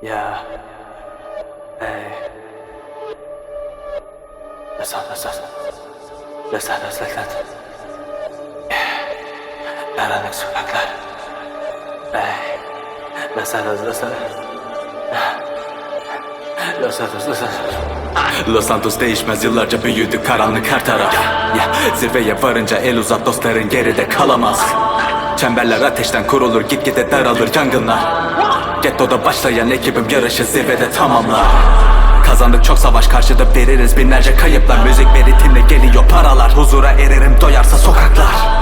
Yeah. Hey. Listen, listen. Listen, listen, listen. Karanlık sokaklar. Hey. Listen, listen. Listen, listen. Los Santos. Değişmez yıllarca büyüdü karanlık her taraf. Yeah. Zirveye varınca el uzat dostların geride kalamaz. Çemberler ateşten kurulur gitgide daralır yangınlar. Gettoda başlayan ekibim yarışı zirvede tamamlar. Kazandık çok savaş karşıda veririz binlerce kayıplar. Müzik ve ritimle geliyor paralar. Huzura ererim doyarsa sokaklar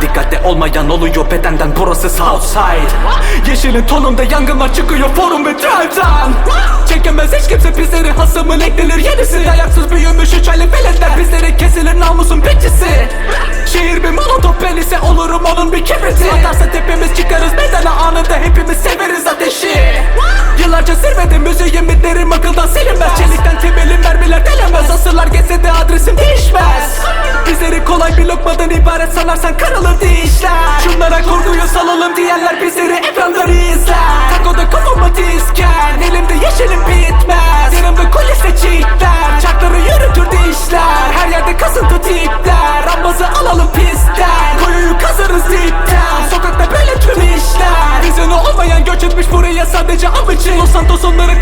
Dikkatli olmayan oluyor bedenden burası Southside Yeşilin tonunda yangınlar çıkıyor forum ve drive'dan Çekemez hiç kimse bizleri hasımın eklenir yenisi. Dayaksız büyümüş üç aylık veletler bizlere kesilir namusun bekçisi. Şehir bir molotof ben ise olurum onun bir kibriti. Atarsa tepemiz çıkarız meydana anında hepimiz severiz ateşi. Yıllarca zirvede müziğin bitlerim akıldan silinmez. Çelikten temelim mermiler delemez. Asırlar geçse de adresim değişmez kolay bir lokmadan ibaret sanarsan kırılır dişler Şunlara korkuyu salalım diyenler bizleri ekranları izler. Takoda kafamı dizken Elimde yeşilim bitmez. Yanımda kuliste çiftler Çarkları yürütür dişler. Her yerde kasıntı tipler Rambazı alalım pistten. Koyuyu kazarız dipten. Sokakta böyle tüm işler. Vizyonu olmayan göç etmiş buraya sadece için Los Santos onları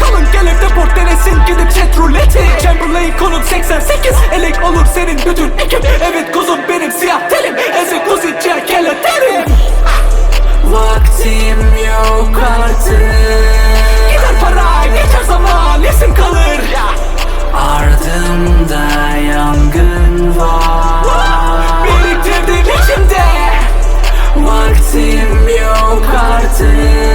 Elek olur senin bütün ekip. Evet kuzum benim siyah telim. Ezik kuzi cerkele derim Vaktim yok artık. Gider para geçer zaman isim kalır. Ardımda yangın var. Biriktirdim içimde. Vaktim yok artık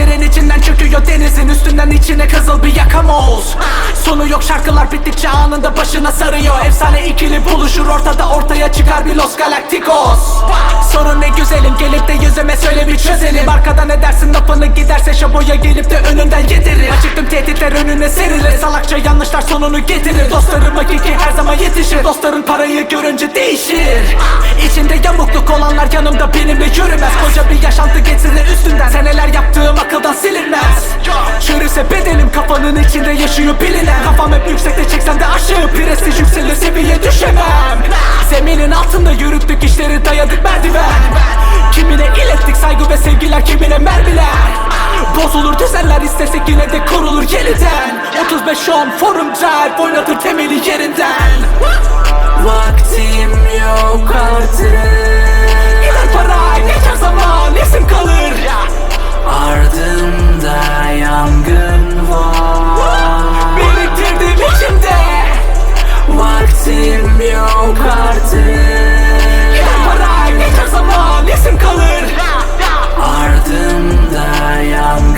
Sislerin içinden çöküyor denizin üstünden içine kızıl bir yakamoz Sonu yok şarkılar bittikçe anında başına sarıyor. Efsane ikili buluşur ortada ortaya çıkar bir Los Galacticos Sorun ne güzelim gelip de yüzüme söyle bir çözelim. Arkadan edersin lafını giderse şaboya gelip de önünden yedirir. Acıktım tehditler önüne serilir. Salakça yanlışlar sonunu getirir. Dostlarım hakiki her zaman yetişir. Dostların parayı görünce değişir. İçinde yamukluk olanlar yanımda benimle yürümez. Koca bir yaşantı geçsinler üstünden. Seneler yaptığım akıldan silinmez. Çürüse bedenim kafanın içinde yaşıyor bilinen. Kafam hep yüksekte çeksen de aşağı Prestij yükselir seviye düşemem Zeminin altında yürüttük işleri dayadık merdiven. Kimine ilettik saygı ve sevgiler kimine mermiler. Bozulur düzenler istesek yine de kurulur yeniden. 35 on forum drive oynatır temeli yerinden. Vaktim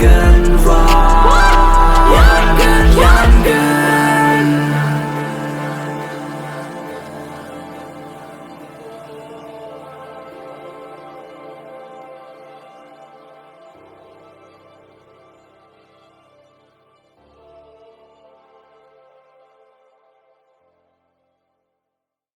again